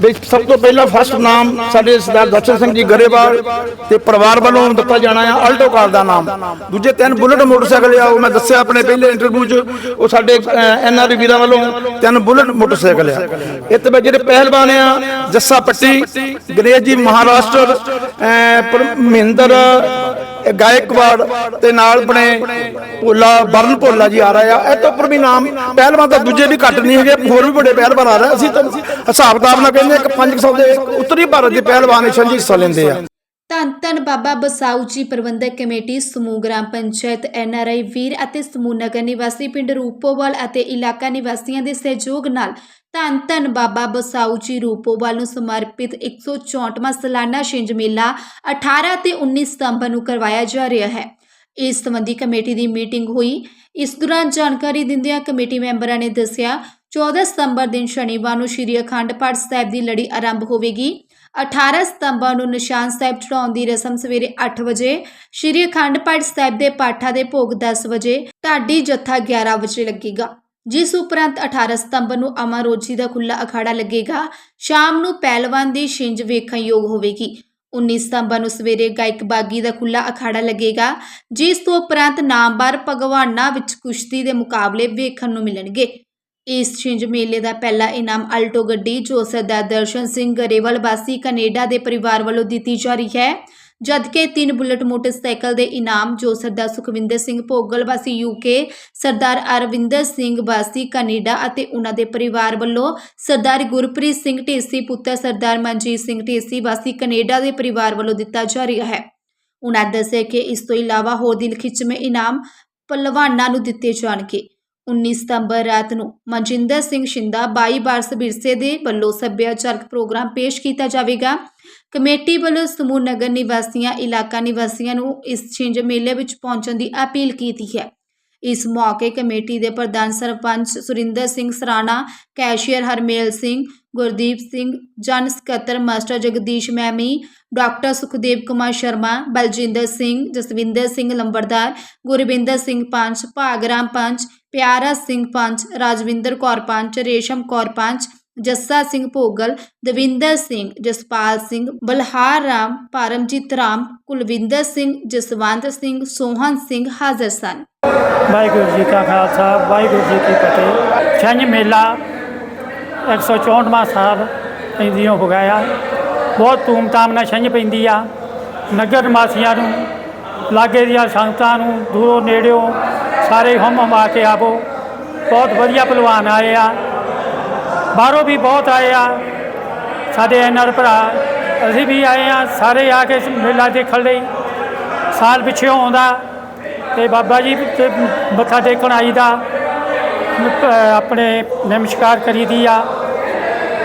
ਵੀ ਸਭ ਤੋਂ ਪਹਿਲਾਂ ਫਸਟ ਨਾਮ ਸਾਡੇ ਸਰਦਾਰ ਦਰਸ਼ਨ ਸਿੰਘ ਜੀ ਗਰੇਵਾਲ ਤੇ ਪਰਿਵਾਰ ਵੱਲੋਂ ਦਿੱਤਾ ਜਾਣਾ ਆ ਆਲਟੋ ਕਾਰ ਦਾ ਨਾਮ। ਦੂਜੇ ਤਿੰਨ ਬੁਲਟ ਮੋਟਰਸਾਈਕਲ ਆ, ਉਹ ਮੈਂ ਦੱਸਿਆ ਆਪਣੇ ਪਹਿਲੇ ਇੰਟਰਵਿਊ 'ਚ, ਉਹ ਸਾਡੇ ਐਨ ਐਨਆਰ ਵੀਰਾਂ ਵੱਲੋਂ ਤਿੰਨ ਬੁਲਟ ਮੋਟਰਸਾਈਕਲ ਆ। ਇਹ ਤੇ ਜਿਹੜੇ ਪਹਿਲਵਾਨ ਆ, ਜੱਸਾ ਪੱਟੀ, ਗਣੇਸ਼ ਜੀ ਮਹਾਰਾਸ਼ਟਰ ਮਹਿੰਦਰ ਗਾਇਕਵਾੜ ਤੇ ਨਾਲ ਆਪਣੇ ਭੋਲਾ ਬਰਨ ਭੋਲਾ ਜੀ ਆ ਰਹੇ ਆ। ਇਹ ਉੱਪਰ ਵੀ ਨਾਮ, ਪਹਿਲਵਾਨ ਤਾਂ ਦੂਜੇ ਵੀ ਘੱਟ ਨਹੀਂ ਹੈਗੇ, ਹੋਰ ਵੀ ਵੱਡੇ ਪਹਿਲਵਾਨ ਆ ਰਹੇ ਅਸੀਂ ਤਾਂ ਹਿਸਾਬ ਕਿਤਾਬ ਨਾਲ ਕਹਿੰਦੇ ਕਿ 500 ਦੇ ਉੱਤਰੀ ਭਾਰਤ ਦੇ ਪਹਿਲਵਾਨ ਇਸ 'ਚ ਹਿੱਸਾ ਲੈਂਦੇ ਆ। ਧੰਨ ਧੰਨ ਬਾਬਾ ਬਸਾਊ ਜੀ, ਪ੍ਰਬੰਧਕ ਕਮੇਟੀ, ਸਮੂਹ ਗ੍ਰਾਮ ਪੰਚਾਇਤ ਐਨਆਰਆਈ ਵੀਰ ਅਤੇ ਸਮੂਹ ਨਗਰ ਨਿਵਾਸੀ ਪਿੰਡ ਰੂਪੋਵਾਲ ਅਤੇ ਇਲਾਕਾ ਨਿਵਾਸੀਆਂ ਦੇ ਸਹਿਯੋਗ ਨਾਲ ਧੰਨ ਧੰਨ ਬਾਬਾ ਬਸਾਊ ਜੀ ਰੂਪੋਵਾਲ ਨੂੰ ਸਮਰਪਿਤ 164ਵਾਂ ਸਾਲਾਨਾ ਛਿੰਝ ਮੇਲਾ 18 ਤੇ 19 ਸਤੰਬਰ ਨੂੰ ਕਰਵਾਇਆ ਜਾ ਰਿਹਾ ਹੈ। ਇਸ ਸੰਬੰਧੀ ਕਮੇਟੀ ਦੀ ਮੀਟਿੰਗ ਹੋਈ। ਇਸ ਦੌਰਾਨ ਜਾਣਕਾਰੀ ਦਿੰਦਿਆਂ ਕਮੇਟੀ ਮੈਂਬਰਾਂ ਨੇ ਦੱਸਿਆ 14 ਸਤੰਬਰ ਦਿਨ ਸ਼ਨੀਵਾਰ ਨੂੰ ਸ਼੍ਰੀ ਅਖੰਡ ਪਾਠ ਸਾਹਿਬ ਦੀ ਲੜੀ ਆਰੰਭ ਹੋਵੇਗੀ। 18 ਸਤੰਬਰ ਨੂੰ ਨਿਸ਼ਾਨ ਸਾਹਿਬ ਚੜਾਉਣ ਦੀ ਰਸਮ ਸਵੇਰੇ 8 ਵਜੇ, ਸ਼੍ਰੀ ਅਖੰਡ ਪਾਠ ਸਾਹਿਬ ਦੇ ਪਾਠਾਂ ਦੇ ਭੋਗ 10 ਵਜੇ ਢਾਡੀ ਜੱਥਾ 11 ਵਜੇ ਲੱਗੇਗਾ। ਜਿਸ ਉਪਰੰਤ 18 ਸਤੰਬਰ ਨੂੰ ਅਮਰੋਜੀ ਦਾ ਖੁੱਲਾ ਅਖਾੜਾ ਲੱਗੇਗਾ, ਸ਼ਾਮ ਨੂੰ ਪਹਿਲਵਾਨ ਦੀ ਛਿੰਝ ਵੇਖਣ ਯੋਗ ਹੋਵੇਗੀ। 19 ਸਤੰਬਰ ਨੂੰ ਸਵੇਰੇ ਗਾਇਕ ਬਾਗੀ ਦਾ ਖੁੱਲਾ ਅਖਾੜਾ ਲੱਗੇਗਾ, ਜਿਸ ਤੋਂ ਉਪਰੰਤ ਨਾਮਵਰ ਭਗਵਾਨਾਂ ਵਿੱਚ ਕੁਸ਼ਤੀ ਦੇ ਮੁਕਾਬਲੇ ਵੇਖਣ ਨੂੰ ਮਿਲਣਗੇ। ਇਸ ਛਿੰਝ ਮੇਲੇ ਦਾ ਪਹਿਲਾ ਇਨਾਮ ਅਲਟੋ ਗੱਡੀ ਜੋ ਸਰਦਾਰ ਦਰਸ਼ਨ ਸਿੰਘ ਗਰੇਵਾਲ ਵਾਸੀ ਕੈਨੇਡਾ ਦੇ ਪਰਿਵਾਰ ਵੱਲੋਂ ਦਿੱਤੀ ਜਾ ਰਹੀ ਹੈ। ਜਦਕਿ ਤਿੰਨ ਬੁਲਟ ਮੋਟਰਸਾਈਕਲ ਦੇ ਇਨਾਮ ਜੋ ਸਰਦਾਰ ਸੁਖਵਿੰਦਰ ਸਿੰਘ ਭੋਗਲ ਵਾਸੀ ਯੂਕੇ ਸਰਦਾਰ ਅਰਵਿੰਦਰ ਸਿੰਘ ਵਾਸੀ ਕੈਨੇਡਾ ਅਤੇ ਉਹਨਾਂ ਦੇ ਪਰਿਵਾਰ ਵੱਲੋਂ ਸਰਦਾਰ ਗੁਰਪ੍ਰੀਤ ਸਿੰਘ ਢੇਸੀ, ਪੁੱਤਰ ਸਰਦਾਰ ਮਨਜੀਤ ਸਿੰਘ ਢੇਸੀ ਵਾਸੀ ਕੈਨੇਡਾ ਦੇ ਪਰਿਵਾਰ ਵੱਲੋਂ ਦਿੱਤਾ ਜਾ ਰਿਹਾ ਹੈ। ਉਹਨਾਂ ਦੱਸਿਆ ਕਿ ਇਸ ਤੋਂ ਇਲਾਵਾ ਹੋਰ ਦਿਲ ਖਿੱਚਵੇਂ ਇਨਾਮ ਪਲਵਾਨਾਂ ਨੂੰ ਦਿੱਤੇ ਜਾਣਗੇ। 19 ਸਤੰਬਰ ਰਾਤ ਨੂੰ ਮਨਜਿੰਦਰ ਸਿੰਘ ਸ਼ਿੰਦਾ 22 ਬਾਰਸ ਵਿਰਸੇ ਦੇ ਵੱਲੋਂ ਸੱਭਿਆਚਾਰਕ ਪ੍ਰੋਗਰਾਮ ਪੇਸ਼ ਕੀਤਾ ਜਾਵੇਗਾ। ਕਮੇਟੀ ਵੱਲੋਂ ਸਮੂਹ ਨਗਰ ਨਿਵਾਸੀਆਂ, ਇਲਾਕਾ ਨਿਵਾਸੀਆਂ ਨੂੰ ਇਸ ਛਿੰਝ ਮੇਲੇ ਵਿੱਚ ਪਹੁੰਚਣ ਦੀ ਅਪੀਲ ਕੀਤੀ ਹੈ। ਇਸ ਮੌਕੇ ਕਮੇਟੀ ਦੇ ਪ੍ਰਧਾਨ ਸਰਪੰਚ ਸੁਰਿੰਦਰ ਸਿੰਘ ਸਰਾਣਾ, ਕੈਸ਼ੀਅਰ ਹਰਮੇਲ ਸਿੰਘ ਗੁਰਦੀਪ ਸਿੰਘ, ਜਨ ਸਕੱਤਰ ਮਾਸਟਰ ਜਗਦੀਸ਼ ਮੈਮੀ, ਡਾਕਟਰ ਸੁਖਦੇਵ ਕੁਮਾਰ ਸ਼ਰਮਾ, ਬਲਜਿੰਦਰ ਸਿੰਘ, ਜਸਵਿੰਦਰ ਸਿੰਘ ਲੰਬੜਦਾਰ, ਗੁਰਵਿੰਦਰ ਸਿੰਘ ਪੰਚ, ਭਾਗਰਾਮ ਪੰਚ, ਪਿਆਰਾ ਸਿੰਘ ਪੰਚ, ਰਾਜਵਿੰਦਰ ਕੌਰ ਪੰਚ, ਰੇਸ਼ਮ ਕੌਰ ਪੰਚ, ਜੱਸਾ ਸਿੰਘ ਭੋਗਲ, ਦਵਿੰਦਰ ਸਿੰਘ, ਜਸਪਾਲ ਸਿੰਘ, ਬਲਹਾਰ ਰਾਮ, ਪਰਮਜੀਤ ਰਾਮ, ਕੁਲਵਿੰਦਰ ਸਿੰਘ, ਜਸਵੰਤ ਸਿੰਘ ਸੋਹਨ ਸਿੰਘ ਹਾਜ਼ਰ ਸਨ। ਵਾਹਿਗੁਰੂ ਜੀ ਕਾ ਖਾਲਸਾ, ਵਾਹਿਗੁਰੂ ਜੀ ਕੀ ਫਤਿਹ। ਛੰਝ ਮੇਲਾ 164ਵਾਂ ਸਾਲ ਪੈਂਦੀਆਂ ਹੋ ਗਿਆ ਆ। ਬਹੁਤ ਧੂਮਧਾਮ ਨਾਲ ਛੰਝ ਪੈਂਦੀ ਆ। ਨਗਰ ਨਿਵਾਸੀਆਂ ਨੂੰ, ਲਾਗੇ ਦੀਆਂ ਸੰਗਤਾਂ ਨੂੰ, ਦੂਰੋਂ ਨੇੜਿਓਂ ਸਾਰੇ ਹਮ ਹਮਾ ਕੇ ਆਵੋ। ਬਹੁਤ ਵਧੀਆ ਪਹਿਲਵਾਨ ਆਏ ਆ। ਬਾਹਰੋਂ ਵੀ ਬਹੁਤ ਆਏ ਆ। ਸਾਡੇ ਐਨਆਰ ਭਰਾ, ਅਸੀਂ ਵੀ ਆਏ ਆ। ਸਾਰੇ ਆ ਕੇ ਮੇਲਾ ਦੇਖਣ ਲਈ। ਸਾਲ ਪਿੱਛੇ ਆਉਂਦਾ ਤੇ ਬਾਬਾ ਜੀ ਤੇ ਮੱਥਾ ਟੇਕਣ ਆਈਦਾ। ਅਹ ਆਪਣੇ ਨਮਸਕਾਰ ਕਰੀ ਦੀ ਆ।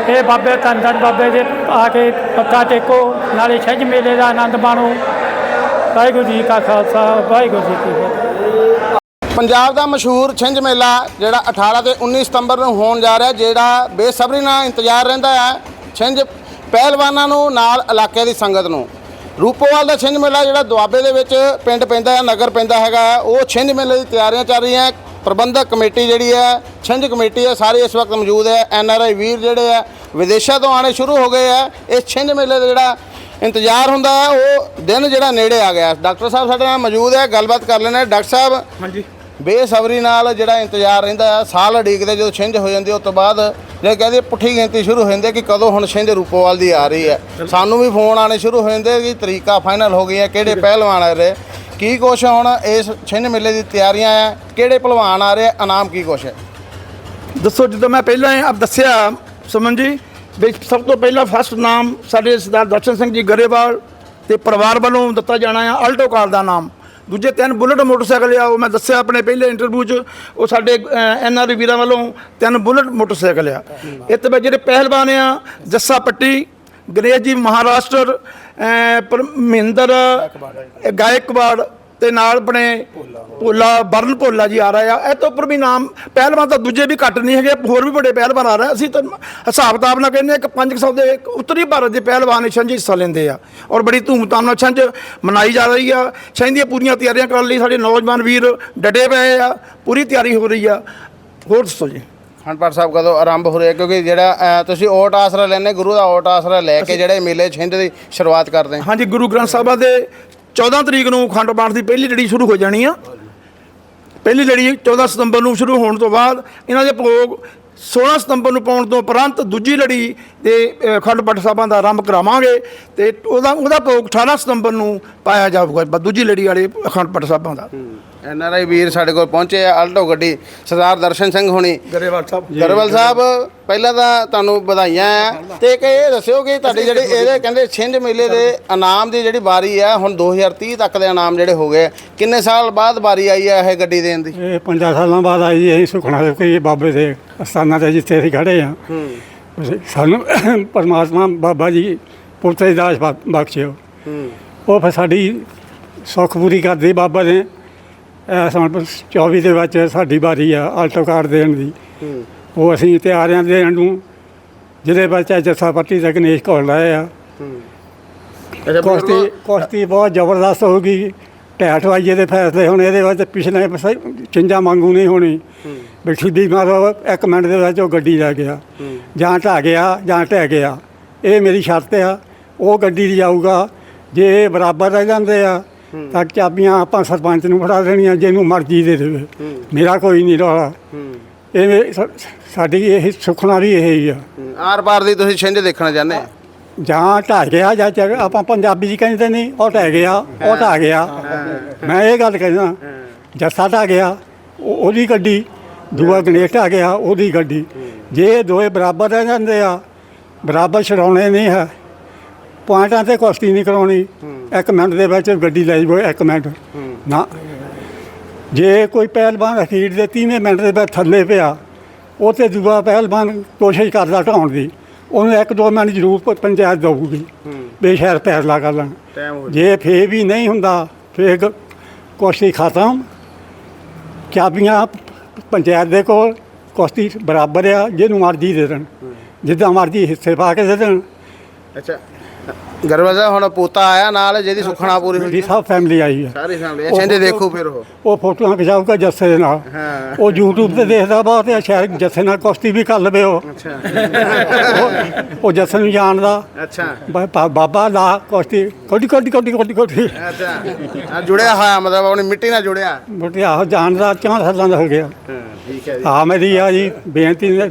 ਇਹ ਬਾਬੇ ਧੰਨ ਬਾਬੇ ਦੇ ਆ ਕੇ ਮੱਥਾ ਟੇਕੋ, ਨਾਲੇ ਛੱਜ ਮੇਲੇ ਦਾ ਆਨੰਦ ਮਾਣੋ। ਵਾਹਿਗੁਰੂ ਜੀ ਕਾ ਖਾਲਸਾ, ਵਾਹਿਗੁਰੂ ਜੀ ਕੀ ਫਤਿਹ। ਪੰਜਾਬ ਦਾ ਮਸ਼ਹੂਰ ਛਿੰਝ ਮੇਲਾ, ਜਿਹੜਾ 18 ਤੇ 19 ਸਤੰਬਰ ਨੂੰ ਹੋਣ ਜਾ ਰਿਹਾ, ਜਿਹੜਾ ਬੇਸਬਰੀ ਨਾਲ ਇੰਤਜ਼ਾਰ ਰਹਿੰਦਾ ਹੈ ਛਿੰਝ ਪਹਿਲਵਾਨਾਂ ਨੂੰ ਨਾਲ ਇਲਾਕੇ ਦੀ ਸੰਗਤ ਨੂੰ। ਰੂਪੋਵਾਲ ਦਾ ਛਿੰਝ ਮੇਲਾ, ਜਿਹੜਾ ਦੁਆਬੇ ਦੇ ਵਿੱਚ ਪਿੰਡ ਪੈਂਦਾ ਹੈ ਨਗਰ ਪੈਂਦਾ ਹੈਗਾ ਉਹ ਛਿੰਝ ਮੇਲੇ ਦੀ ਤਿਆਰੀਆਂ ਚੱਲ ਰਹੀਆਂ। ਪ੍ਰਬੰਧਕ ਕਮੇਟੀ ਜਿਹੜੀ ਹੈ ਛਿੰਝ ਕਮੇਟੀ ਹੈ ਸਾਰੇ ਇਸ ਵਕਤ ਮੌਜੂਦ ਹੈ। ਐਨ ਆਰ ਆਈ ਵੀਰ ਜਿਹੜੇ ਆ ਵਿਦੇਸ਼ਾਂ ਤੋਂ ਆਣੇ ਸ਼ੁਰੂ ਹੋ ਗਏ ਆ ਇਸ ਛਿੰਝ ਮੇਲੇ ਦਾ ਜਿਹੜਾ ਇੰਤਜ਼ਾਰ ਹੁੰਦਾ ਹੈ ਉਹ ਦਿਨ ਜਿਹੜਾ ਨੇੜੇ ਆ ਗਿਆ ਡਾਕਟਰ ਸਾਹਿਬ ਸਾਡੇ ਨਾਲ ਮੌਜੂਦ ਹੈ ਗੱਲਬਾਤ ਕਰ ਲੈਣੇ ਡਾਕਟਰ ਸਾਹਿਬ ਹਾਂਜੀ। ਬੇਸਬਰੀ ਨਾਲ ਜਿਹੜਾ ਇੰਤਜ਼ਾਰ ਰਹਿੰਦਾ ਹੈ ਸਾਲ ਉਡੀਕਦੇ ਜਦੋਂ ਛਿੰਝ ਹੋ ਜਾਂਦੀ ਹੈ, ਉਸ ਤੋਂ ਬਾਅਦ ਜੇ ਕਹਦੇ ਪੁੱਠੀ ਗਿਣਤੀ ਸ਼ੁਰੂ ਹੋ ਜਾਂਦੀ ਹੈ ਕਿ ਕਦੋਂ ਹੁਣ ਛਿੰਝ ਰੂਪੋਵਾਲ ਦੀ ਆ ਰਹੀ ਹੈ। ਸਾਨੂੰ ਵੀ ਫੋਨ ਆਣੇ ਸ਼ੁਰੂ ਹੋ ਜਾਂਦੇ ਕਿ ਤਰੀਕਾ ਫਾਈਨਲ ਹੋ ਗਿਆ ਕਿਹੜੇ ਪਹਿਲਵਾਨ ਆ ਰਹੇ। ਕੀ ਕੁਛ ਹੁਣ? ਇਸ ਛਿੰਝ ਮੇਲੇ ਦੀ ਤਿਆਰੀਆਂ ਆ। ਕਿਹੜੇ ਪਹਿਲਵਾਨ ਆ ਰਹੇ ਇਨਾਮ ਕੀ ਕੁਛ ਹੈ ਦੱਸੋ ਜਦੋਂ ਮੈਂ ਪਹਿਲਾਂ ਹੀ ਆਪ ਦੱਸਿਆ ਸੁਮਨ ਜੀ ਵੀ ਸਭ ਤੋਂ ਪਹਿਲਾਂ ਫਸਟ ਨਾਮ ਸਾਡੇ ਸਰਦਾਰ ਦਰਸ਼ਨ ਸਿੰਘ ਜੀ ਗਰੇਵਾਲ ਤੇ ਪਰਿਵਾਰ ਵੱਲੋਂ ਦਿੱਤਾ ਜਾਣਾ ਆ ਆਲਟੋ ਕਾਰ ਦਾ ਨਾਮ। ਦੂਜੇ ਤਿੰਨ ਬੁਲਟ ਮੋਟਰਸਾਈਕਲ ਆ ਉਹ ਮੈਂ ਦੱਸਿਆ ਆਪਣੇ ਪਹਿਲੇ ਇੰਟਰਵਿਊ 'ਚ ਉਹ ਸਾਡੇ ਐਨਆਰ ਵੀਰਾਂ ਵੱਲੋਂ ਤਿੰਨ ਬੁਲਟ ਮੋਟਰਸਾਈਕਲ ਆ। ਇਹ ਤੇ ਵਿੱਚ ਜਿਹੜੇ ਪਹਿਲਵਾਨ ਆ ਜੱਸਾ ਪੱਟੀ ਗਣੇਸ਼ ਜੀ ਮਹਾਰਾਸ਼ਟਰ ਮਹਿੰਦਰ, ਇਹ ਗਾਇਕਵਾੜ ਤੇ ਨਾਲ ਆਪਣੇ ਭੋਲਾ ਬਰਨ ਭੋਲਾ ਜੀ ਆ ਰਹੇ ਆ। ਇਹ ਤੋਂ ਉੱਪਰ ਵੀ ਨਾਮ, ਪਹਿਲਵਾਨ ਤਾਂ ਦੂਜੇ ਵੀ ਘੱਟ ਨਹੀਂ ਹੈਗੇ, ਹੋਰ ਵੀ ਵੱਡੇ ਪਹਿਲਵਾਨ ਆ ਰਹੇ ਅਸੀਂ ਤਾਂ ਹਿਸਾਬ ਕਿਤਾਬ ਨਾਲ ਕਹਿੰਦੇ ਆ ਕਿ 500 ਦੇ ਉੱਤਰੀ ਭਾਰਤ ਦੇ ਪਹਿਲਵਾਨ ਇਸ ਛੰਝ ਹਿੱਸਾ ਲੈਂਦੇ ਆ। ਔਰ ਬੜੀ ਧੂਮਧਾਮ ਨਾਲ ਛੰਝ ਮਨਾਈ ਜਾ ਰਹੀ ਆ। ਛੰਝ ਦੀਆਂ ਪੂਰੀਆਂ ਤਿਆਰੀਆਂ ਕਰਨ ਲਈ ਸਾਡੇ ਨੌਜਵਾਨ ਵੀਰ ਡਟੇ ਪਏ ਆ। ਪੂਰੀ ਤਿਆਰੀ ਹੋ ਰਹੀ ਆ। ਹੋਰ ਦੱਸੋ ਜੀ। ਅਖੰਡ ਪਾਠ ਸਾਹਿਬ ਕਦੋਂ ਆਰੰਭ ਹੋ ਰਿਹਾ? ਕਿਉਂਕਿ ਜਿਹੜਾ ਤੁਸੀਂ ਓਟ ਆਸਰਾ ਲੈਣੇ ਗੁਰੂ ਦਾ ਓਟ ਆਸਰਾ ਲੈ ਕੇ ਜਿਹੜੇ ਮੇਲੇ ਛਿੰਝ ਦੀ ਸ਼ੁਰੂਆਤ ਕਰਦੇ ਹਾਂਜੀ ਗੁਰੂ ਗ੍ਰੰਥ ਸਾਹਿਬ ਦੇ 14 ਤਰੀਕ ਨੂੰ ਅਖੰਡ ਪਾਠ ਦੀ ਪਹਿਲੀ ਲੜੀ ਸ਼ੁਰੂ ਹੋ ਜਾਣੀ ਆ। ਪਹਿਲੀ ਲੜੀ 14 ਸਤੰਬਰ ਨੂੰ ਸ਼ੁਰੂ ਹੋਣ ਤੋਂ ਬਾਅਦ ਇਹਨਾਂ ਦੇ ਭੋਗ 16 ਸਤੰਬਰ ਨੂੰ ਪਾਉਣ ਤੋਂ ਉਪਰੰਤ ਦੂਜੀ ਲੜੀ ਦੇ ਅ, ਅਖੰਡ ਪਾਠ ਸਾਹਿਬਾਂ ਦਾ ਆਰੰਭ ਕਰਾਵਾਂਗੇ ਤੇ ਉਹਦਾ ਉਹਦਾ ਭੋਗ 18 ਸਤੰਬਰ ਨੂੰ ਪਾਇਆ ਜਾਊਗਾ ਦੂਜੀ ਲੜੀ ਵਾਲੇ ਅਖੰਡ ਪਾਠ ਸਾਹਿਬਾਂ ਦਾ। ਐਨ ਆਰ ਆਈ ਵੀਰ ਸਾਡੇ ਕੋਲ ਪਹੁੰਚੇ ਆ ਆਲਟੋ ਗੱਡੀ ਸਰਦਾਰ ਦਰਸ਼ਨ ਸਿੰਘ ਹੁਣੀ। ਗਰੇਵਾਲ ਸਾਹਿਬ। ਗਰਵਲ ਸਾਹਿਬ ਪਹਿਲਾਂ ਤਾਂ ਤੁਹਾਨੂੰ ਵਧਾਈਆਂ ਆ। ਤੇ ਇੱਕ ਇਹ ਦੱਸਿਓ ਕਿ ਤੁਹਾਡੀ ਜਿਹੜੀ ਇਹਦੇ ਕਹਿੰਦੇ ਛਿੰਝ ਮੇਲੇ ਦੇ ਇਨਾਮ ਦੀ ਜਿਹੜੀ ਵਾਰੀ ਆ ਹੁਣ 2030 ਤੱਕ ਦੇ ਇਨਾਮ ਜਿਹੜੇ ਹੋ ਗਏ ਕਿੰਨੇ ਸਾਲ ਬਾਅਦ ਵਾਰੀ ਆਈ ਆ ਇਹ ਗੱਡੀ ਦੇਣ ਦੀ? ਇਹ 50 ਸਾਲਾਂ ਬਾਅਦ ਆਈ ਅਸੀਂ ਸੁਖਣਾ ਦੇ ਕੋਈ ਬਾਬੇ ਦੇ ਅਸਥਾਨਾਂ ਤੇ ਜਿੱਥੇ ਅਸੀਂ ਖੜੇ ਆ ਸਾਨੂੰ ਪਰਮਾਤਮਾ ਬਾਬਾ ਜੀ ਪੁੱਤਰ ਦਾਸ ਬਖਸ਼ਿਓ। ਉਹ ਫਿਰ ਸਾਡੀ ਸੁੱਖ ਪੂਰੀ ਕਰਦੇ ਬਾਬਾ ਨੇ ਸਾਲ 24 ਦੇ ਵਿੱਚ ਸਾਡੀ ਵਾਰੀ ਆ ਆਲਟੋ ਕਾਰ ਦੇਣ ਦੀ। ਉਹ ਅਸੀਂ ਤਿਆਰ ਆਂ ਦੇਣ ਨੂੰ ਜਿਹਦੇ ਵਿੱਚ ਜੱਸਾ ਪੱਟੀ ਤੇ ਗਣੇਸ਼ ਕੋਲ ਲਾਏ ਆ। ਕੁਸ਼ਤੀ ਕੁਸ਼ਤੀ ਬਹੁਤ ਜ਼ਬਰਦਸਤ ਹੋ ਗਈ। ਢਹਿ ਠਵਾਈਏ ਦੇ ਫੈਸਲੇ ਹੁਣ ਇਹਦੇ ਵਿੱਚ ਪਿਛਲੇ ਚਿੰਜਾ ਮੰਗੂ ਨਹੀਂ ਹੋਣੀ। ਬਿਠੀ ਦੀ ਮਾਰੋ ਇੱਕ ਮਿੰਟ ਦੇ ਵਿੱਚ ਉਹ ਗੱਡੀ ਲੈ ਗਿਆ। ਜਾਂ ਢਾਹ ਗਿਆ ਜਾਂ ਢਹਿ ਗਿਆ। ਇਹ ਮੇਰੀ ਸ਼ਰਤ ਆ। ਉਹ ਗੱਡੀ ਦੀ ਜਾਊਗਾ ਜੇ ਇਹ ਬਰਾਬਰ ਰਹਿ ਜਾਂਦੇ ਆ ਤਾਂ ਚਾਬੀਆਂ ਆਪਾਂ ਸਰਪੰਚ ਨੂੰ ਫੜਾ ਦੇਣੀਆਂ ਜਿਹਨੂੰ ਮਰਜ਼ੀ ਦੇ ਦੇਵੇ। ਮੇਰਾ ਕੋਈ ਨਹੀਂ ਰੌਲਾ। ਇਹ ਸਾਡੀ ਇਹ ਸੁਖਣਾ ਵੀ ਇਹ ਹੀ। ਆ ਆਰ ਪਾਰ ਦੀ ਤੁਸੀਂ ਛਿੰਝ ਦੇਖਣਾ ਚਾਹੁੰਦੇ ਆ? ਜਾਂ ਢਾਹ ਗਿਆ ਜਾਂ ਆਪਾਂ ਪੰਜਾਬੀ ਚ ਕਹਿੰਦੇ ਨਹੀਂ ਉਹ ਢਹਿ ਗਿਆ ਉਹ ਢਾਹ ਗਿਆ। ਮੈਂ ਇਹ ਗੱਲ ਕਹਿੰਦਾ ਜੱਸਾ ਢਾਹ ਗਿਆ ਉਹ- ਉਹਦੀ ਗੱਡੀ ਦੂਆ ਗਣੇਸ਼ ਢਾਹ ਗਿਆ ਉਹਦੀ ਗੱਡੀ। ਜੇ ਦੋਏ ਬਰਾਬਰ ਰਹਿ ਜਾਂਦੇ ਆ ਬਰਾਬਰ ਛਡਾਉਣੇ ਨਹੀਂ ਹੈ ਪੁਆਇੰਟਾਂ ਤੇ ਕੁਸ਼ਤੀ ਨਹੀਂ ਕਰਾਉਣੀ। ਇੱਕ ਮਿੰਟ ਦੇ ਵਿੱਚ ਗੱਡੀ ਲੈ ਜਾਓ ਇੱਕ ਮਿੰਟ। ਨਾ। ਜੇ ਕੋਈ ਪਹਿਲਵਾਨ ਅਖੀਰ ਦੇ 30 ਮਿੰਟ ਦੇ ਵਿੱਚ ਥੱਲੇ ਪਿਆ ਉਹ ਤੇ ਦੂਆ ਪਹਿਲਵਾਨ ਕੋਸ਼ਿਸ਼ ਕਰਦਾ ਢਾਉਣ ਦੀ। ਉਹਨੂੰ ਇੱਕ ਦੋ ਮਿੰਟ ਜ਼ਰੂਰ ਪੰਚਾਇਤ ਦਊਗੀ। ਬੇਸ਼ੱਕ ਫੈਸਲਾ ਕਰ ਲੈਣ। ਜੇ ਫੇਰ ਵੀ ਨਹੀਂ ਹੁੰਦਾ ਫੇਰ ਗ- ਕੁਸ਼ਤੀ ਖਤਮ। ਚਾਬੀਆਂ ਪੰਚਾਇਤ ਦੇ ਕੋਲ ਕੁਸ਼ਤੀ ਬਰਾਬਰ ਆ ਜਿਹਨੂੰ ਮਰਜ਼ੀ ਦੇ ਦੇਣ। ਜਿੱਦਾਂ ਮਰਜ਼ੀ ਹਿੱਸੇ ਪਾ ਕੇ ਦੇ ਦੇਣ। ਅੱਛਾ। ਸਾਹਿਬ ਹੁਣ ਪੋਤਾ ਆਇਆ ਨਾਲ ਜਿਹਦੀ ਸੁਖਣਾ ਪੂਰੀ ਹੋਈ ਸਭ ਫੈਮਿਲੀ ਆਈ ਆ। ਸਾਰੀ ਫੈਮਿਲੀ ਛਿੰਝ ਦੇਖੋ ਫਿਰ ਉਹ। ਉਹ ਫੋਟੋਆਂ ਖਿਚਾਊਗਾ ਜੱਸੇ ਦੇ ਨਾਲ। ਹਾਂ। ਉਹ YouTube ਤੇ ਦੇਖਦਾ ਬਹੁਤ ਤੇ ਸ਼ਾਇਦ ਜੱਸੇ ਨਾਲ ਕੁਸ਼ਤੀ ਵੀ ਕਰ ਲਵੇ ਉਹ। ਅੱਛਾ। ਉਹ- ਉਹ ਜੱਸੇ ਨੂੰ ਜਾਣਦਾ। ਅੱਛਾ। ਬਾ- ਬਾ- ਬਾਬਾ ਲਾ ਕੁਸ਼ਤੀ। ਕੋਡੀ ਕੋਡੀ ਕੋਡੀ ਕੋਡੀ ਕੋਡੀ ਅੱਛਾ। ਆ ਜੁੜਿਆ ਹੋਇਆ ਮਤਲਬ ਆਪਣੀ ਮਿੱਟੀ ਨਾਲ ਜੁੜਿਆ। ਬੁੱਢਿਆ ਉਹ ਜਾਣਦਾ ਚਾਹ ਸਾਲਾਂ ਦਾ ਹੋ ਗਿਆ। ਹਾਂ ਠੀਕ ਹੈ ਜੀ। ਆ ਮੇਰੀ ਆ ਜੀ ਬੇਨਤੀ ਨੇ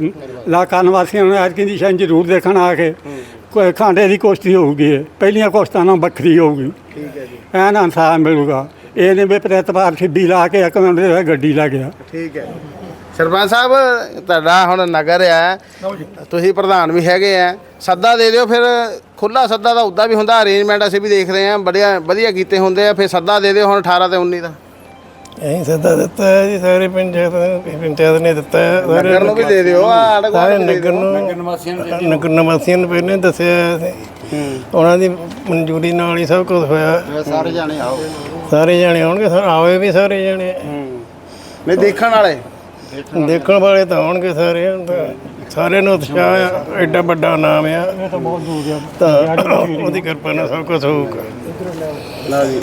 ਇਲਾਕਾ ਨਿਵਾਸੀਆਂ ਨੂੰ ਅੱਜ ਦੀ ਸ਼ਨ ਜ਼ਰੂਰ ਦੇਖਣ ਆ ਕੇ। ਕੋਈ ਖਾਂਡੇ ਦੀ ਕੁਸ਼ਤੀ ਹੋਊਗੀ ਇਹ। ਪਹਿਲੀਆਂ ਕੁਸ਼ਤਾਂ ਨਾਲ ਵੱਖਰੀ ਹੋਊਗੀ। ਠੀਕ ਹੈ ਜੀ। ਐਨ ਇਨਸਾਫ ਮਿਲੂਗਾ। ਇਹ ਨੇ ਵੀ ਪ੍ਰਤਿਪਾਰ ਛਿੱਬੀ ਲਾ ਕੇ ਇੱਕ ਮਿੰਟ ਦੇ ਗੱਡੀ ਲਾ ਗਿਆ। ਠੀਕ ਹੈ ਸਰਪੰਚ ਸਾਹਿਬ ਤੁਹਾਡਾ ਹੁਣ ਨਗਰ ਆ। ਤੁਸੀਂ ਪ੍ਰਧਾਨ ਵੀ ਹੈਗੇ ਆ। ਸੱਦਾ ਦੇ ਦਿਓ ਫਿਰ ਖੁੱਲਾ ਸੱਦਾ ਤਾਂ ਉਦਾਂ ਵੀ ਹੁੰਦਾ। ਅਰੇਂਜਮੈਂਟ ਅਸੀਂ ਵੀ ਦੇਖ ਰਹੇ ਆ। ਬੜੀਆ ਵਧੀਆ ਕੀਤੇ ਹੁੰਦੇ ਆ। ਫਿਰ ਸੱਦਾ ਦੇ ਦਿਓ ਹੁਣ 18 ਤੇ 19 ਦਾ। ਅਸੀਂ ਸੱਦਾ ਦਿੱਤਾ ਹੈ ਜੀ ਸਾਰੇ ਪੰਚਾਇਤ ਨੂੰ ਪੰਚਾਇਤ ਨੇ ਦਿੱਤਾ ਹੈ ਸਾਰੇ ਨਗਰ ਨੂੰ ਵੀ ਦੇ ਦਿਓ ਆ ਸਾਡੇ ਸਾਰੇ ਨਗਰ ਦਿਓ। ਨੂੰ ਨਗਰ ਨਿਵਾਸੀਆਂ ਨੂੰ ਪਹਿਲਾਂ ਹੀ ਦੱਸਿਆ ਸੀ ਉਹਨਾਂ ਦੀ ਮਨਜ਼ੂਰੀ ਨਾਲ ਹੀ ਸਭ ਕੁਝ ਹੋਇਆ ਸਾਰੇ ਜਾਣੇ ਆਓ ਸਾਰੇ ਜਾਣੇ ਆਉਣਗੇ ਸਰ ਆਵੇ ਵੀ ਸਾਰੇ ਜਾਣੇ ਨਹੀਂ ਦੇਖਣ ਵਾਲੇ ਦੇਖਣ ਵਾਲੇ ਤਾਂ ਆਉਣਗੇ ਸਾਰੇ ਸਾਰਿਆਂ ਨੂੰ ਉਤਸ਼ਾਹ ਆ ਐਡਾ ਵੱਡਾ ਨਾਮ ਆ ਇਹ ਤਾਂ ਬਹੁਤ ਦੂਰ ਆ ਤਾਂ ਉਹਦੀ ਕਿਰਪਾ ਨਾਲ ਸਭ ਕੁਝ ਹੋਊਗਾ ਲਓ ਜੀ।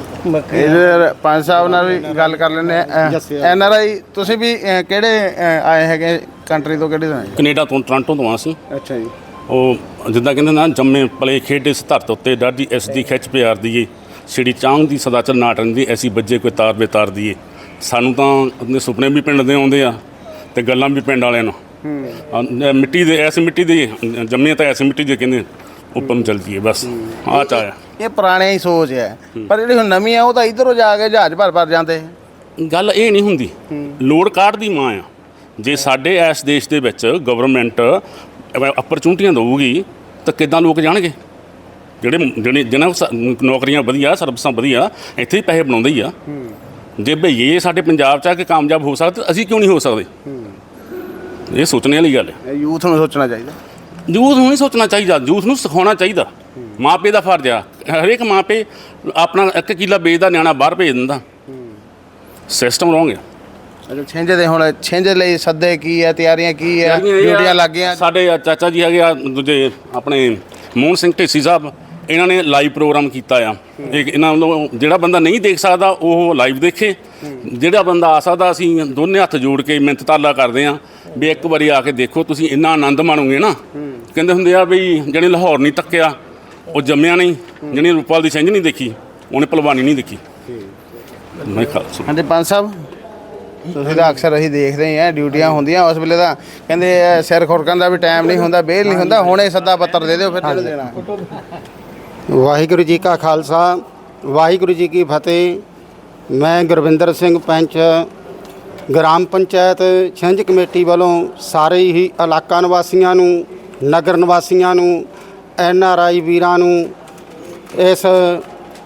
ਇਹ ਪੰਜ ਸਾਹਿਬ ਨਾਲ ਵੀ ਗੱਲ ਕਰ ਆ। ਐਨ ਆਰ ਆਈ ਤੁਸੀਂ ਵੀ ਅਹ, ਕਿਹੜੇ ਅਹ, ਆਏ ਹੈਗੇ ਕੰਟਰੀ ਤੋਂ ਕਿਹੜੇ ਤੋਂ ਆਏ? ਕੈਨੇਡਾ ਤੋਂ ਟੋਰਾਂਟੋ ਤੋਂ ਆ ਸੀ। ਅੱਛਾ ਜੀ। ਉਹ ਜਿੱਦਾਂ ਕਹਿੰਦੇ ਨਾ ਜੰਮੇ ਪਲੇ ਖੇਡੇ ਇਸ ਧਰਤ ਉੱਤੇ ਡਾਢੀ ਇਸ ਦੀ ਖਿੱਚ ਪਿਆਰ ਦੀਏ। ਛਿੜੀ ਚਾਂਗ ਦੀ ਸਦਾ ਚੱਲ ਨਾਟਨ ਦੀ ਐਸੀ ਬੱਜੇ ਕੋਈ ਤਾਰ ਬੇਤਾਰ ਦੀਏ। ਸਾਨੂੰ ਤਾਂ ਆਪਣੇ ਸੁਪਨੇ ਵੀ ਪਿੰਡ ਦੇ ਆਉਂਦੇ ਆ ਤੇ ਗੱਲਾਂ ਵੀ ਪਿੰਡ ਵਾਲਿਆਂ ਨ- ਮਿੱਟੀ ਦੇ ਐਸੀ ਮਿੱਟੀ ਦੇ ਜੰਮੇ ਤਾਂ ਐਸੀ ਮਿੱਟੀ ਦੇ ਕਹਿੰਦੇ ਉੱਪਰ ਨੂੰ ਚੱਲ ਜੀਏ ਬਸ। ਆ ਚਾਇਆ ਇਹ ਪੁਰਾਣੇ ਹੀ ਸੋਚ ਹੈ। ਪਰ ਜਿਹੜੀ ਹੁਣ ਨਵੀਂ ਆ ਉਹ ਤਾਂ ਇਧਰੋਂ ਜਾ ਕੇ ਜਹਾਜ਼ ਭਰ ਭਰ ਜਾਂਦੇ। ਗੱਲ ਇਹ ਨਹੀਂ ਹੁੰਦੀ। ਲੋੜ ਕਾਢ ਦੀ ਮਾਂ ਆ? ਜੇ ਸਾਡੇ ਇਸ ਦੇਸ਼ ਦੇ ਵਿੱਚ ਗਵਰਨਮੈਂਟ ਅਪਰਚੂਨਿਟੀਆਂ ਦਊਗੀ ਤਾਂ ਕਿੱਦਾਂ ਲੋਕ ਜਾਣਗੇ? ਜਿਹੜੇ ਜਿਹੜੇ ਜਿਹਨਾਂ ਨੌਕਰੀਆਂ ਵਧੀਆ ਸਰਵਿਸਾਂ ਵਧੀਆ ਇੱਥੇ ਹੀ ਪੈਸੇ ਬਣਾਉਂਦੇ ਹੀ ਆ। ਜੇ ਭਈਏ ਸਾਡੇ ਪੰਜਾਬ 'ਚ ਆ ਕੇ ਕਾਮਯਾਬ ਹੋ ਸਕਦੇ ਅਸੀਂ ਕਿਉਂ ਨਹੀਂ ਹੋ ਸਕਦੇ? ਇਹ ਸੋਚਣੇ ਵਾਲੀ ਗੱਲ ਹੈ। ਯੂਥ ਨੂੰ ਸੋਚਣਾ ਚਾਹੀਦਾ। ਯੂਥ ਨੂੰ ਨਹੀਂ ਸੋਚਣਾ ਚਾਹੀਦਾ ਯੂਥ ਨੂੰ ਸਿਖਾਉਣਾ ਚਾਹੀਦਾ। ਮਾਪੇ ਦਾ ਫਰਜ਼ ਆ। ਹਰੇਕ ਮਾਪੇ ਆਪਣਾ ਇੱਕ ਕਿੱਲਾ ਵੇਚਦਾ ਨਿਆਣਾ ਬਾਹਰ ਭੇਜ ਦਿੰਦਾ। ਸਿਸਟਮ ਰੋਂਗ ਹੈ ਅੱਛਾ ਛਿੰਝ ਦੇ ਹੁਣ ਛਿੰਝ ਲਈ ਸੱਦੇ ਕੀ ਹੈ ਤਿਆਰੀਆਂ ਕੀ ਹੈ ਡਿਊਟੀਆਂ ਲੱਗ ਗਈਆਂ। ਸਾਡੇ ਆ ਚਾਚਾ ਜੀ ਹੈਗੇ ਆ ਦੂਜੇ ਆਪਣੇ ਮੋਹਨ ਸਿੰਘ ਢੇਸੀ ਸਾਹਿਬ ਇਹਨਾਂ ਨੇ ਲਾਈਵ ਪ੍ਰੋਗਰਾਮ ਕੀਤਾ ਆ। ਇਹ ਇਹਨਾਂ ਵੱਲੋਂ ਜਿਹੜਾ ਬੰਦਾ ਨਹੀਂ ਦੇਖ ਸਕਦਾ ਉਹ ਲਾਈਵ ਦੇਖੇ। ਜਿਹੜਾ ਬੰਦਾ ਆ ਸਕਦਾ ਅਸੀਂ ਦੋਨੇ ਹੱਥ ਜੋੜ ਕੇ ਮਿੰਤ ਤਾਲਾ ਕਰਦੇ ਆ। ਵੀ ਇੱਕ ਵਾਰੀ ਆ ਕੇ ਦੇਖੋ ਤੁਸੀਂ ਇੰਨਾ ਆਨੰਦ ਮਾਣੋਗੇ ਨਾ। ਕਹਿੰਦੇ ਹੁੰਦੇ ਆ ਵੀ ਜਿਹੜੇ ਲਾਹੌਰ ਨਹੀਂ ਤੱਕਿਆ ਉਹ ਜੰਮਿਆ ਨਹੀਂ ਜਿਹਨੇ ਰੂਪਾਲ ਦੀ ਸਿੰਝ ਨਹੀਂ ਦੇਖੀ ਉਹਨੇ ਪਹਿਲਵਾਨੀ ਨਹੀਂ ਦੇਖੀ। ਮੈਂ ਖਾਲਸਾ ਹਾਂਜੀ ਪੰਜ ਸਾਹਿਬ ਤੁਸੀਂ ਤਾਂ ਅਕਸਰ ਅਸੀਂ ਦੇਖਦੇ ਹੀ ਆ ਡਿਊਟੀਆਂ ਹੁੰਦੀਆਂ ਉਸ ਵੇਲੇ ਤਾਂ ਕਹਿੰਦੇ ਸਿਰ ਖੁਰਕਣ ਦਾ ਵੀ ਟਾਈਮ ਨਹੀਂ ਹੁੰਦਾ ਬੇਲ ਨਹੀਂ ਹੁੰਦਾ ਹੁਣੇ ਸੱਦਾ ਪੱਤਰ ਦੇ ਦਿਓ ਫਿਰ ਜਿਹੜਾ ਦੇਣਾ। ਵਾਹਿਗੁਰੂ ਜੀ ਕਾ ਖਾਲਸਾ ਵਾਹਿਗੁਰੂ ਜੀ ਕੀ ਫਤਿਹ। ਮੈਂ ਗੁਰਵਿੰਦਰ ਸਿੰਘ ਪੰਚ ਗ੍ਰਾਮ ਪੰਚਾਇਤ ਛਿੰਝ ਕਮੇਟੀ ਵੱਲੋਂ ਸਾਰੇ ਹੀ ਇਲਾਕਾ ਨਿਵਾਸੀਆਂ ਨੂੰ ਨਗਰ ਨਿਵਾਸੀਆਂ ਨੂੰ, ਐਨ ਆਰ ਆਈ ਵੀਰਾਂ ਨੂੰ ਇਸ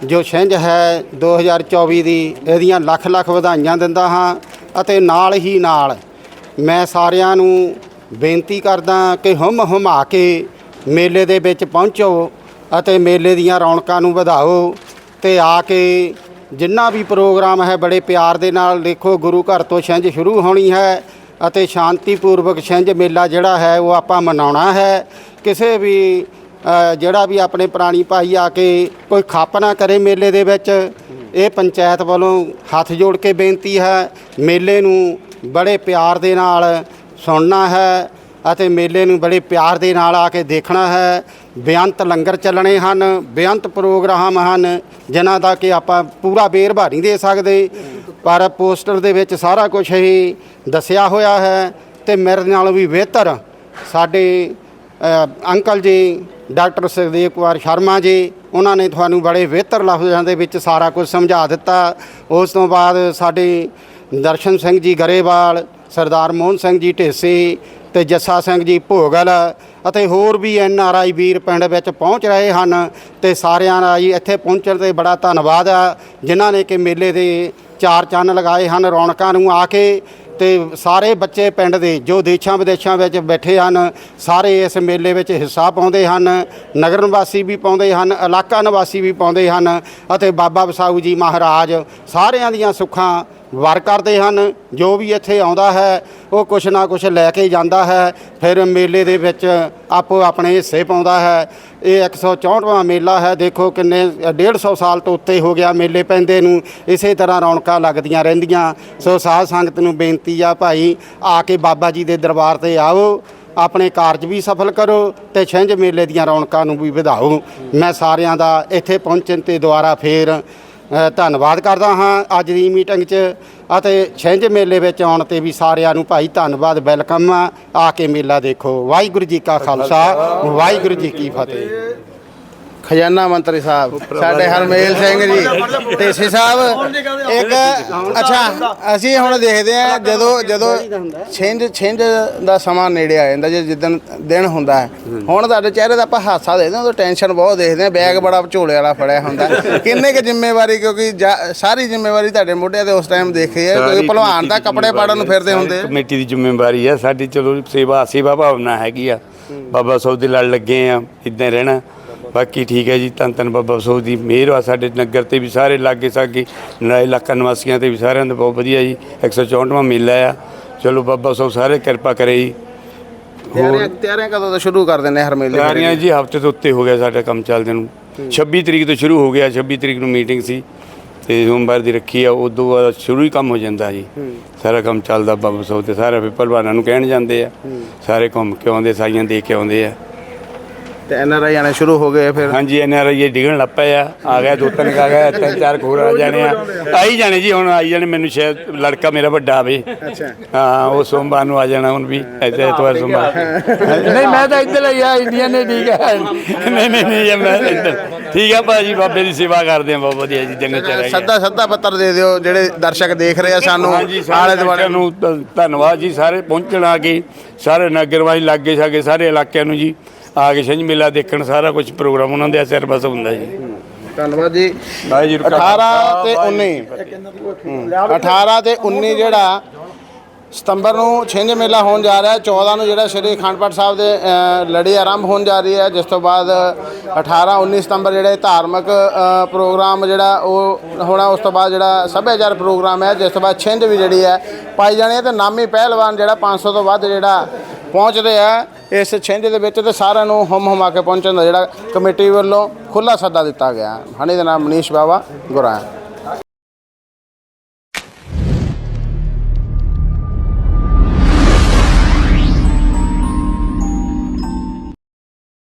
ਜੋ ਛਿੰਝ ਹੈ 2024 ਦੀ, ਇਹਦੀਆਂ ਲੱਖ ਲੱਖ ਵਧਾਈਆਂ ਦਿੰਦਾ ਹਾਂ ਅਤੇ ਨਾਲ ਹੀ ਨਾਲ ਮੈਂ ਸਾਰਿਆਂ ਨੂੰ ਬੇਨਤੀ ਕਰਦਾ ਕਿ ਹਮ ਹਮਾ ਕੇ ਮੇਲੇ ਦੇ ਵਿੱਚ ਪਹੁੰਚੋ ਅਤੇ ਮੇਲੇ ਦੀਆਂ ਰੌਣਕਾਂ ਨੂੰ ਵਧਾਓ ਤੇ ਆ ਕੇ ਜਿੰਨਾ ਵੀ ਪ੍ਰੋਗਰਾਮ ਹੈ ਬੜੇ ਪਿਆਰ ਦੇ ਨਾਲ ਦੇਖੋ ਗੁਰੂ ਘਰ ਤੋਂ ਛਿੰਝ ਸ਼ੁਰੂ ਹੋਣੀ ਹੈ ਅਤੇ ਸ਼ਾਂਤੀਪੂਰਵਕ ਛਿੰਝ ਮੇਲਾ ਜਿਹੜਾ ਹੈ ਉਹ ਆਪਾਂ ਮਨਾਉਣਾ ਹੈ। ਕਿਸੇ ਵੀ ਜਿਹੜਾ ਵੀ ਆਪਣੇ ਪ੍ਰਾਣੀ ਭਾਈ ਆ ਕੇ ਕੋਈ ਖਾਪ ਨਾ ਕਰੇ ਮੇਲੇ ਦੇ ਵਿੱਚ, ਇਹ ਪੰਚਾਇਤ ਵੱਲੋਂ ਹੱਥ ਜੋੜ ਕੇ ਬੇਨਤੀ ਹੈ, ਮੇਲੇ ਨੂੰ ਬੜੇ ਪਿਆਰ ਦੇ ਨਾਲ ਸੁਣਨਾ ਹੈ ਅਤੇ ਮੇਲੇ ਨੂੰ ਬੜੇ ਪਿਆਰ ਦੇ ਨਾਲ ਆ ਕੇ ਦੇਖਣਾ ਹੈ। ਬੇਅੰਤ ਲੰਗਰ ਚੱਲਣੇ ਹਨ, ਬੇਅੰਤ ਪ੍ਰੋਗਰਾਮ ਹਨ, ਜਿਨ੍ਹਾਂ ਦਾ ਕਿ ਆਪਾਂ ਪੂਰਾ ਵੇਰਵਾ ਨਹੀਂ ਦੇ ਸਕਦੇ। ਪਰ ਪੋਸਟਰ ਦੇ ਵਿੱਚ ਸਾਰਾ ਕੁਝ ਹੀ ਦੱਸਿਆ ਹੋਇਆ ਹੈ ਤੇ ਮੇਰੇ ਨਾਲੋਂ ਵੀ ਬਿਹਤਰ ਸਾਡੇ ਅੰਕਲ ਜੀ, ਡਾਕਟਰ ਸੁਖਦੇਵ ਕੁਮਾਰ ਸ਼ਰਮਾ ਜੀ, ਉਹਨਾਂ ਨੇ ਤੁਹਾਨੂੰ ਬੜੇ ਬਿਹਤਰ ਲਫ਼ਜ਼ਾਂ ਦੇ ਵਿੱਚ ਸਾਰਾ ਕੁਝ ਸਮਝਾ ਦਿੱਤਾ। ਉਸ ਤੋਂ ਬਾਅਦ ਸਾਡੇ ਦਰਸ਼ਨ ਸਿੰਘ ਜੀ ਗਰੇਵਾਲ, ਸਰਦਾਰ ਮੋਹਨ ਸਿੰਘ ਜੀ ਢੇਸੀ ਤੇ ਜੱਸਾ ਸਿੰਘ ਜੀ ਭੋਗਲ ਅਤੇ ਹੋਰ ਵੀ ਐਨ ਆਰ ਆਈ ਵੀਰ ਪਿੰਡ ਵਿੱਚ ਪਹੁੰਚ ਰਹੇ ਹਨ ਤੇ ਸਾਰਿਆਂ ਦਾ ਜੀ ਇੱਥੇ ਪਹੁੰਚਣ ਤੇ ਬੜਾ ਧੰਨਵਾਦ ਆ, ਜਿਨ੍ਹਾਂ ਨੇ ਕਿ ਮੇਲੇ ਦੇ ਚਾਰ ਚੰਨ ਲਗਾਏ ਹਨ ਰੌਣਕਾਂ ਨੂੰ ਆ ਕੇ ਤੇ ਸਾਰੇ ਬੱਚੇ ਪਿੰਡ ਦੇ ਜੋ ਦੇਸ਼ਾਂ ਵਿਦੇਸ਼ਾਂ ਵਿੱਚ ਬੈਠੇ ਹਨ, ਸਾਰੇ ਇਸ ਮੇਲੇ ਵਿੱਚ ਹਿੱਸਾ ਪਾਉਂਦੇ ਹਨ, ਨਗਰ ਨਿਵਾਸੀ ਵੀ ਪਾਉਂਦੇ ਹਨ, ਇਲਾਕਾ ਨਿਵਾਸੀ ਵੀ ਪਾਉਂਦੇ ਹਨ ਅਤੇ ਬਾਬਾ ਵਸਾਊ ਜੀ ਮਹਾਰਾਜ ਸਾਰਿਆਂ ਦੀਆਂ ਸੁੱਖਾਂ ਵਰ ਕਰਦੇ ਹਨ। ਜੋ ਵੀ ਇੱਥੇ ਆਉਂਦਾ ਹੈ, ਉਹ ਕੁਛ ਨਾ ਕੁਛ ਲੈ ਕੇ ਜਾਂਦਾ ਹੈ। ਫਿਰ ਮੇਲੇ ਦੇ ਵਿੱਚ ਆਪੋ ਆਪਣੇ ਹਿੱਸੇ ਪਾਉਂਦਾ ਹੈ। ਇਹ 164ਵਾਂ ਮੇਲਾ ਹੈ। ਦੇਖੋ ਕਿੰਨੇ 150 ਸਾਲ ਤੋਂ ਉੱਤੇ ਹੋ ਗਿਆ ਮੇਲੇ ਪੈਂਦੇ ਨੂੰ। ਇਸੇ ਤਰ੍ਹਾਂ ਰੌਣਕਾਂ ਲੱਗਦੀਆਂ ਰਹਿੰਦੀਆਂ। ਸੋ ਸਾਧ ਸੰਗਤ ਨੂੰ ਬੇਨਤੀ ਆ ਭਾਈ, ਆ ਕੇ ਬਾਬਾ ਜੀ ਦੇ ਦਰਬਾਰ ਤੇ ਆਓ। ਆਪਣੇ ਕਾਰਜ ਵੀ ਸਫਲ ਕਰੋ ਤੇ ਛਿੰਝ ਮੇਲੇ ਦੀਆਂ ਰੌਣਕਾਂ ਨੂੰ ਵੀ ਵਧਾਓ। ਮੈਂ ਸਾਰਿਆਂ ਦਾ ਇੱਥੇ ਪਹੁੰਚਣ ਤੇ ਦੁਆਰਾ ਫੇਰ ਧੰਨਵਾਦ ਕਰਦਾ ਹਾਂ ਅੱਜ ਦੀ ਮੀਟਿੰਗ 'ਚ ਅਤੇ ਛਿੰਝ ਮੇਲੇ ਵਿੱਚ ਆਉਣ ਤੇ ਵੀ ਸਾਰਿਆਂ ਨੂੰ ਭਾਈ ਧੰਨਵਾਦ, ਵੈਲਕਮ ਆ ਕੇ ਮੇਲਾ ਦੇਖੋ। ਵਾਹਿਗੁਰੂ ਜੀ ਕਾ ਖਾਲਸਾ, ਵਾਹਿਗੁਰੂ ਜੀ ਕੀ ਫਤਿਹ। ਖਜ਼ਾਨਾ ਮੰਤਰੀ ਸਾਹਿਬ ਸਾਡੇ ਹਰਮੇਲ ਸਿੰਘ ਜੀ ਢੇਸੀ ਸਾਹਿਬ ਇੱਕ ਅੱਛਾ ਅਸੀਂ ਹੁਣ ਦੇਖਦੇ ਆ ਜਦੋਂ ਜਦੋਂ ਛਿੰਝ ਛਿੰਝ ਦਾ ਸਮਾਂ ਨੇੜੇ ਆ ਜਾਂਦਾ ਜੇ ਜਿੱਦਣ ਦਿਨ ਹੁੰਦਾ ਹੈ। ਹੁਣ ਤੁਹਾਡੇ ਚਿਹਰੇ ਦਾ ਆਪਾਂ ਹਾਸਾ ਦੇਖਦੇ ਹਾਂ ਉਦੋਂ ਟੈਨਸ਼ਨ ਬਹੁਤ ਦੇਖਦੇ ਆ ਬੈਗ ਬੜਾ ਝੋਲੇ ਵਾਲਾ ਫੜਿਆ ਹੁੰਦਾ ਕਿੰਨੇ ਕੁ ਜ਼ਿੰਮੇਵਾਰੀ ਕਿਉਂਕਿ ਸਾਰੀ ਜ਼ਿੰਮੇਵਾਰੀ ਤੁਹਾਡੇ ਮੋਢਿਆਂ ਤੇ ਉਸ ਟਾਈਮ ਦੇਖੀ ਹੈ ਕਿਉਂਕਿ ਭਲਵਾਨ ਦਾ ਕੱਪੜੇ ਪਾੜਨ ਨੂੰ ਫਿਰਦੇ ਹੁੰਦੇ ਕਮੇਟੀ ਦੀ ਜ਼ਿੰਮੇਵਾਰੀ ਹੈ। ਸਾਡੀ ਚਲੋ ਸੇਵਾ ਸੇਵਾ ਭਾਵਨਾ ਹੈਗੀ ਆ। ਬਾਬਾ ਸੌ ਦੇ ਲੜ ਲੱਗੇ ਆ ਇਦਾਂ ਰਹਿਣਾ। ਬਾਕੀ ਠੀਕ ਹੈ ਜੀ ਧੰਨ ਧੰਨ ਬਾਬਾ ਸੌ ਦੀ ਮਿਹਰ ਆ ਸਾਡੇ ਨਗਰ ਤੇ ਵੀ ਸਾਰੇ ਲਾਗੇ ਸਾਗੇ ਨਾਲੇ ਇਲਾਕਾ ਨਿਵਾਸੀਆਂ ਤੇ ਵੀ ਸਾਰਿਆਂ ਦਾ ਬਹੁਤ ਵਧੀਆ ਜੀ 164ਵਾਂ ਮੇਲਾ ਆ। ਚਲੋ ਬਾਬਾ ਸੌ ਸਾਰੇ ਕਿਰਪਾ ਕਰੇ ਜੀ। ਤਿਆਰੀਆਂ ਤਿਆਰੀਆਂ ਕਦੋਂ ਤੋਂ ਸ਼ੁਰੂ ਕਰ ਦਿੰਦੇ ਹਰਮੇਲੇ ਤਿਆਰੀਆਂ ਜੀ ਹਫ਼ਤੇ ਤੋਂ ਉੱਤੇ ਹੋ ਗਿਆ ਸਾਡਾ ਕੰਮ ਚੱਲਦੇ ਨੂੰ। 26 ਤਰੀਕ ਤੋਂ ਸ਼ੁਰੂ ਹੋ ਗਿਆ 26 ਤਰੀਕ ਨੂੰ ਮੀਟਿੰਗ ਸੀ। ਤੇ ਸੋਮਵਾਰ ਦੀ ਰੱਖੀ ਆ ਉਦੋਂ ਬਾਅਦ ਸ਼ੁਰੂ ਹੀ ਕੰਮ ਹੋ ਜਾਂਦਾ ਜੀ। ਸਾਰਾ ਕੰਮ ਚੱਲਦਾ ਬਾਬਾ ਸੌ ਤੇ ਸਾਰੇ ਭਲਵਾਨਾਂ ਨੂੰ ਕਹਿਣ ਜਾਂਦੇ ਆ। ਸਾਰੇ ਘੁੰਮ ਕੇ ਆਉਂਦੇ ਸਾਈਆਂ ਦੇ ਕੇ ਆਉਂਦੇ ਆ। ਤੇ ਐਨਆਰਆਈ ਆਣੇ ਸ਼ੁਰੂ ਹੋ ਗਏ ਫਿਰ। ਹਾਂਜੀ ਐਨ ਆਰ ਆਈ ਡਿਗਣ ਲੱਗ ਪਏ ਆ। ਆ ਗਿਆ ਦੋ ਤਿੰਨ ਕਾ ਗਿਆ ਤਿੰਨ ਚਾਰ ਹੋਰ ਆ ਜਾਣੇ ਆ। ਆਈ ਜਾਣੇ ਜੀ ਹੁਣ ਆਈ ਜਾਣੇ ਮੈਨੂੰ ਸ਼ਾਇਦ ਲੜਕਾ ਮੇਰਾ ਵੱਡਾ ਆਵੇ ਅੱਛਾ। ਹਾਂ ਉਹ ਸੋਮਵਾਰ ਨੂੰ ਆ ਜਾਣਾ ਹੁਣ ਵੀ ਐਸੇ ਐਤਵਾਰ ਸੋਮਵਾਰ। ਨਹੀਂ ਮੈਂ ਤਾਂ ਇੱਧਰ ਹੀ ਆ ਇੰਡੀਆ ਨੇ ਠੀਕ ਹੈ ਨਹੀਂ ਨਹੀਂ ਨਹੀਂ ਮੈਂ ਇੱਧਰ। ਠੀਕ ਆ ਭਾਜੀ ਬਾਬੇ ਦੀ ਸੇਵਾ ਕਰਦੇ ਆ ਬਹੁਤ ਵਧੀਆ ਜੀ ਚੰਗੇ ਚਲੇ ਸੱਦਾ ਸੱਦਾ ਪੱਤਰ ਦੇ ਦਿਓ ਜਿਹੜੇ ਦਰਸ਼ਕ ਦੇਖ ਰਹੇ ਆ ਸਾਨੂੰ ਆਲੇ ਸਾਰੇ ਦੁਆਲੇ। ਨੂੰ ਧੰਨਵਾਦ ਜੀ ਸਾਰੇ ਪਹੁੰਚਣ ਆ ਕੇ ਸਾਰੇ ਨਗਰ ਵਾਲੀ ਲਾਗੇ ਛਾਗੇ ਸਾਰੇ ਇਲਾਕਿਆਂ ਨੂੰ ਜੀ। ਆ ਕੇ ਛਿੰਝ ਮੇਲਾ ਦੇਖਣ ਸਾਰਾ ਕੁਝ ਪ੍ਰੋਗਰਾਮ ਉਹਨਾਂ ਦੇ ਸਿਰ ਬਸ ਹੁੰਦਾ ਜੀ। ਧੰਨਵਾਦ ਜੀ। ਵਾਹਿਗੁਰੂ ਕਾ 18 ਤੇ 19 18 ਤੇ 19 ਜਿਹੜਾ ਸਤੰਬਰ ਨੂੰ ਛਿੰਝ ਮੇਲਾ ਹੋਣ ਜਾ ਰਿਹਾ ਹੈ 14 ਨੂੰ ਜਿਹੜਾ ਸ਼੍ਰੀ ਪਾਠ ਸਾਹਿਬ ਦੇ ਲੜੀ ਆਰੰਭ ਹੋਣ ਜਾ ਰਹੀ ਹੈ ਜਿਸ ਤੋਂ ਬਾਅਦ 18 19 ਸਤੰਬਰ ਜਿਹੜੇ ਧਾਰਮਿਕ ਪ੍ਰੋਗਰਾਮ ਜਿਹੜਾ ਉਹ ਹੋਣਾ ਉਸ ਤੋਂ ਬਾਅਦ ਜਿਹੜਾ ਸੱਭਿਆਚਾਰ ਪ੍ਰੋਗਰਾਮ ਹੈ ਜਿਸ ਤੋਂ ਬਾਅਦ ਛਿੰਝ ਵੀ ਜਿਹੜੀ ਹੈ ਪਾਈ ਜਾਣੀ ਹੈ ਤੇ ਨਾਮੀ ਪਹਿਲਵਾਨ ਜਿਹੜਾ 500 ਤੋਂ ਵੱਧ ਜਿਹੜਾ ਪਹੁੰਚਦੇ ਆ, ਇਸ ਛਿੰਝ ਦੇ ਵਿੱਚ ਤੇ ਸਾਰਿਆਂ ਨੂੰ ਹਮ ਹਮਾ ਕੇ ਪਹੁੰਚਣ ਦਾ ਜਿਹੜਾ ਕਮੇਟੀ ਵੱਲੋਂ ਖੁੱਲਾ ਸੱਦਾ ਦਿੱਤਾ ਗਿਆ। ਹਣੀ ਦੇ ਨਾਮ ਮਨੀਸ਼ ਬਾਵਾ ਗੁਰਾਂ